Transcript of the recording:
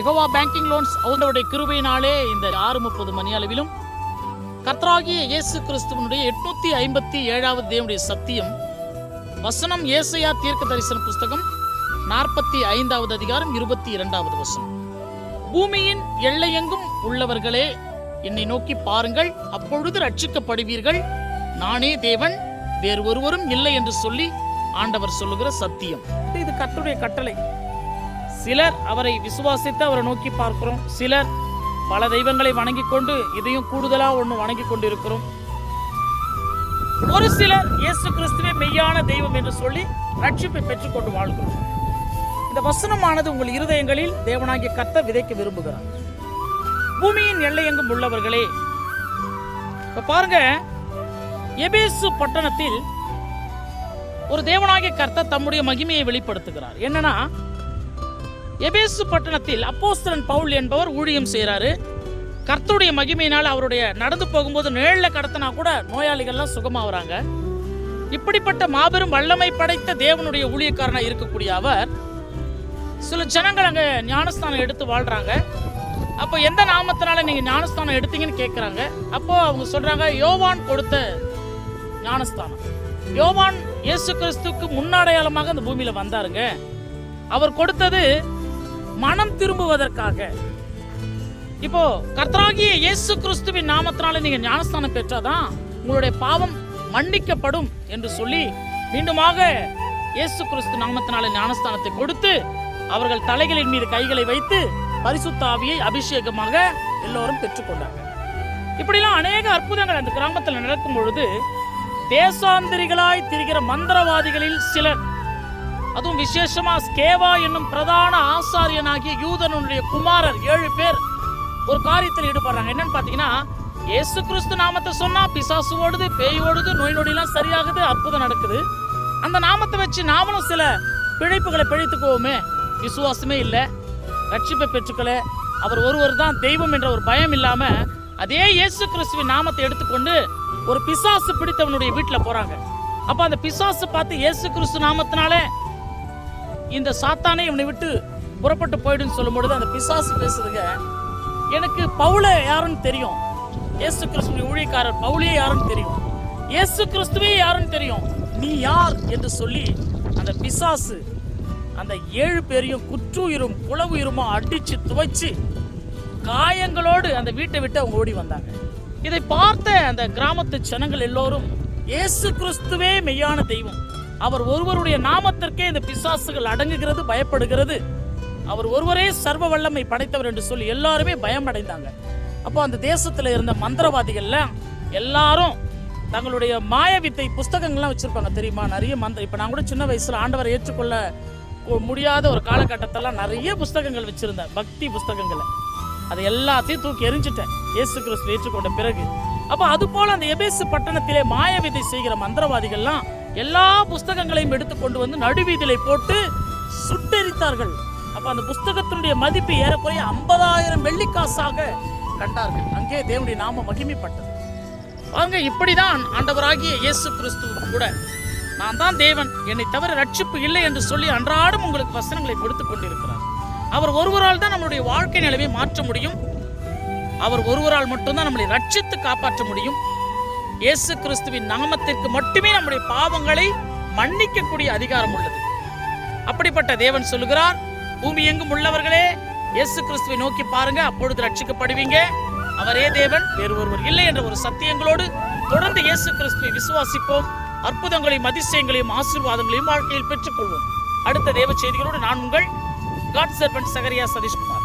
எகோவா banking loans அவங்களுடைய கிருபையினாலே இந்த ஆறு முப்பது மணி அளவிலும் கர்த்தராகிய இயேசு கிறிஸ்துவனுடைய எட்நூத்தி ஐம்பத்தி ஏழாவது தேவனுடைய சத்தியம் வசனம் ஏசையா தீர்க்க தரிசன புஸ்தகம் நாற்பத்தி ஐந்தாவது அதிகாரம் இருபத்தி இரண்டாவது வசனம். பூமியின் எல்லையெங்கும் உள்ளவர்களே என்னை நோக்கி பாருங்கள் அப்பொழுது ரட்சிக்கப்படுவீர்கள் நானே தேவன் வேறு ஒருவரும் இல்லை என்று சொல்லி ஆண்டவர் சொல்லுகிற சத்தியம். இது கத்துடைய கட்டளை. சிலர் அவரை விசுவாசித்து அவரை நோக்கி பார்க்கிறோம். சிலர் பல தெய்வங்களை வணங்கி கொண்டு இதையும் கூடுதலா ஒன்று வணங்கி கொண்டு இருக்கிறோம் ஒரு சிலர் இயேசு கிறிஸ்துவே மெய்யான தெய்வம் என்று சொல்லி ரட்சிப்பை பெற்றுக்கொண்டு வாழ்கிறோம். இந்த வசனமானது உங்கள் இருதயங்களில் தேவனாகிய கத்த விதைக்க விரும்புகிறார். பூமியின் எல்லை எங்கும் உள்ளவர்களே இப்ப பாருங்க எபேசு பட்டணத்தில் ஒரு தேவனாகிய கர்த்தர் தம்முடைய மகிமையை வெளிப்படுத்துகிறார். என்னன்னா எபேசு பட்டணத்தில் அப்போஸ்தலன் பவுல் என்பவர் ஊழியம் செய்கிறாரு. கர்த்தருடைய மகிமையினால் அவருடைய நடந்து போகும்போது நிழலில் கடத்தினா கூட நோயாளிகள்லாம் சுகமாகறாங்க இப்படிப்பட்ட மாபெரும் வல்லமை படைத்த தேவனுடைய ஊழியக்காரனாக இருக்கக்கூடிய அவர் சில ஜனங்கள் அங்கே ஞானஸ்தானம் எடுத்து வாழ்கிறாங்க அப்போ எந்த நாமத்தினால நீங்கள் ஞானஸ்தானம் எடுத்தீங்கன்னு கேட்குறாங்க அப்போது அவங்க சொல்கிறாங்க யோவான் கொடுத்த ஞானஸ்தானம். யோவான் இயேசு கிறிஸ்துக்கு முன்னடையாளமாக அந்த பூமியில் வந்தாருங்க. அவர் கொடுத்தது மனம் திரும்புவதற்காக. இப்போ கர்த்தராகிய இயேசு கிறிஸ்துவின் நாமத்தினால நீங்க ஞானஸ்தானம் பெற்றாதான் உங்களுடைய பாவம் மன்னிக்கப்படும் என்று சொல்லி மீண்டுமாக இயேசு கிறிஸ்து நாமத்தினால ஞானஸ்தானத்தை கொடுத்து அவர்கள் தலைகளின் மீது கைகளை வைத்து பரிசுத்த ஆவியை அபிஷேகமாக எல்லோரும் பெற்றுக்கொண்டாங்க. இப்படிலாம் அநேக அற்புதங்கள் அந்த கிராமத்தில் நடக்கும் பொழுது தேசாந்திரிகளாய் திரிகிற மந்திரவாதிகளில் சிலர் அதுவும் விசேஷமா ஸ்கேவா என்னும் பிரதான ஆசாரியனாகிய யூதனுடைய குமாரர் ஏழு பேர் ஒரு காரியத்தில் ஈடுபடுறாங்க. என்னன்னு பாத்தீங்கன்னா இயேசு கிறிஸ்து நாமத்தை சொன்னா பிசாசு ஓடுது பேய் ஓடுது நோய் நொடியெல்லாம் சரியாகுது அற்புதம் நடக்குது. அந்த நாமத்தை வச்சு நாமளும் சில பிழைப்புகளை பிழைத்துக்குவோமே. விசுவாசமே இல்லை. ரட்சிப்பை பெற்றுக்கல அவர் ஒருவர் தான் தெய்வம் என்ற ஒரு பயம் இல்லாம அதே இயேசு கிறிஸ்துவின் நாமத்தை எடுத்துக்கொண்டு ஒரு பிசாசு பிடித்தவனுடைய வீட்டில் போறாங்க. அப்ப அந்த பிசாசு பார்த்து இயேசு கிறிஸ்து நாமத்தினாலே இந்த சாத்தானே இவனை விட்டு புறப்பட்டு போயிடுன்னு சொல்லும் பொழுது அந்த பிசாசு பேசுதுங்க எனக்கு பவுல யாருன்னு தெரியும். இயேசு கிறிஸ்துவின் ஊழியக்காரர் பவுலியே யாருன்னு தெரியும். இயேசு கிறிஸ்துவே யாருன்னு தெரியும். நீ யார் என்று சொல்லி அந்த பிசாசு அந்த ஏழு பேரையும் குற்றுயிரும் புலவுயிருமா அடிச்சு துவைச்சு காயங்களோடு அந்த வீட்டை விட்டு அவங்க ஓடி வந்தாங்க. இதை பார்த்த அந்த கிராமத்து ஜனங்கள் எல்லோரும் இயேசு கிறிஸ்துவே மெய்யான தெய்வம். அவர் ஒருவருடைய நாமத்திற்கே இந்த பிசாசுகள் அடங்குகிறது பயப்படுகிறது. அவர் ஒருவரே சர்வ வல்லமை படைத்தவர் என்று சொல்லி எல்லாருமே பயம் அடைந்தாங்க அப்போ அந்த தேசத்தில் இருந்த மந்திரவாதிகள்ல எல்லாரும் தங்களுடைய மாய வித்தை புஸ்தகங்கள்லாம் வச்சிருப்பாங்க தெரியுமா? நிறைய மந்திர இப்போ நான் கூட சின்ன வயசுல ஆண்டவரை ஏற்றுக்கொள்ள முடியாத ஒரு காலகட்டத்தெல்லாம் நிறைய புஸ்தகங்கள் வச்சிருந்தேன். பக்தி புஸ்தகங்களை. அதை எல்லாத்தையும் தூக்கி எரிஞ்சிட்டேன் இயேசு கிறிஸ்து ஏற்றுக்கொண்ட பிறகு. அப்போ அது போல அந்த எபேசு பட்டணத்திலே மாய செய்கிற மந்திரவாதிகள்லாம் எல்லா புஸ்தகங்களையும் எடுத்து கொண்டு வந்து நடுவீதிலை போட்டு சுட்டெரித்தார்கள். அப்ப அந்த புஸ்தகத்தினுடைய மதிப்பு ஏறக்குறைய ஐம்பதாயிரம் வெள்ளிக்காசாக கண்டார்கள். அங்கே தேவனுடைய நாம மகிமைப்பட்டது. பாருங்க இப்படிதான் ஆண்டவராகிய இயேசு கிறிஸ்துவும் கூட நான் தான் தேவன் என்னை தவிர ரட்சிப்பு இல்லை என்று சொல்லி அன்றாடம் உங்களுக்கு வசனங்களை கொடுத்து கொண்டிருக்கிறார். அவர் ஒருவரால் தான் நம்மளுடைய வாழ்க்கை நிலைமை மாற்ற முடியும். அவர் ஒருவரால் மட்டும்தான் நம்மளை ரட்சித்து காப்பாற்ற முடியும். இயேசு கிறிஸ்துவின் நாமத்திற்கு மட்டுமே நம்முடைய பாவங்களை மன்னிக்கக்கூடிய அதிகாரம் உள்ளது. அப்படிப்பட்ட தேவன் சொல்லுகிறார் பூமி எங்கும் உள்ளவர்களே இயேசு கிறிஸ்துவை நோக்கி பாருங்க அப்பொழுது ரட்சிக்கப்படுவீங்க அவரே தேவன் வேறு ஒருவர் இல்லை என்ற ஒரு சத்தியங்களோடு தொடர்ந்து இயேசு கிறிஸ்துவை விசுவாசிப்போம். அற்புதங்களையும் அதிசயங்களையும் ஆசீர்வாதங்களையும் வாழ்க்கையில் பெற்றுக்கொள்வோம். அடுத்த தேவ செய்திகளோடு நான் உங்கள் காட் சர்வன் சகரியா சதீஷ்குமார்.